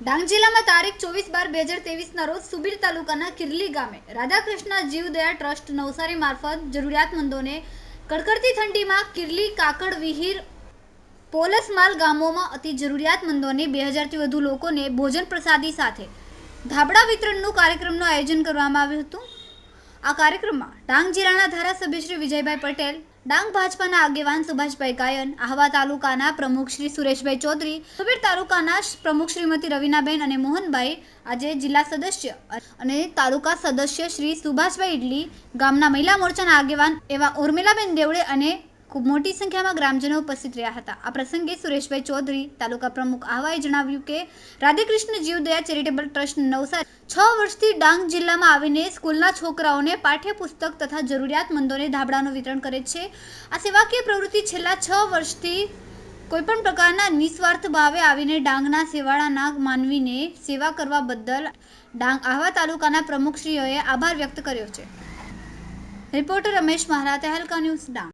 ડાંગ જિલ્લામાં તારીખ ચોવીસ બાર બે હજાર તેવીસના રોજ સુબીર તાલુકાના કિરલી ગામે રાધાકૃષ્ણ જીવદયા ટ્રસ્ટ નવસારી મારફત જરૂરિયાતમંદોને કડકડતી ઠંડીમાં કિરલી કાકડ વિહીર પોલસમાલ ગામોમાં અતિ જરૂરિયાતમંદોને બે હજારથી વધુ લોકોને ભોજન પ્રસાદી સાથે ધાબળા વિતરણનું કાર્યક્રમનું આયોજન કરવામાં આવ્યું હતું. આ કાર્યક્રમમાં ડાંગ જિલ્લાના ધારાસભ્ય શ્રી વિજયભાઈ પટેલ ડાંગ ભાજપાના આગેવાન સુભાષભાઈ ગાયન, આહવા તાલુકાના પ્રમુખ શ્રી સુરેશભાઈ ચૌધરી સુબીર તાલુકાના પ્રમુખ શ્રીમતી રવિનાબેન અને મોહનભાઈ, આજે જિલ્લા સદસ્ય અને તાલુકા સદસ્ય શ્રી સુભાષભાઈ ઇડલી ગામના મહિલા મોરચાના આગેવાન એવા ઉર્મિલાબેન દેવડે અને ખૂબ મોટી સંખ્યામાં ગ્રામજનો ઉપસ્થિત રહ્યા હતા. આ પ્રસંગે સુરેશભાઈ ચૌધરી, તાલુકા પ્રમુખ આહવાએ જણાવ્યું કે, રાધેકૃષ્ણ જીવદયા ચેરિટેબલ ટ્રસ્ટ નવસારી છ વર્ષથી ડાંગ જિલ્લામાં આવીને સ્કૂલના છોકરાઓને પાઠ્યપુસ્તક તથા જરૂરિયાતમંદોને ધાબળાનું વિતરણ કરે છે. આ સેવાકીય પ્રવૃત્તિ છેલ્લા છ વર્ષથી કોઈપણ પ્રકારના નિસ્વાર્થ ભાવે આવીને ડાંગના સેવાળાના માનવીને સેવા કરવા બદલ ડાંગ આહવા તાલુકાના પ્રમુખશ્રીઓએ આભાર વ્યક્ત કર્યો છે. રિપોર્ટર રમેશ મહારાતે હલકા ન્યૂઝ ડાંગ.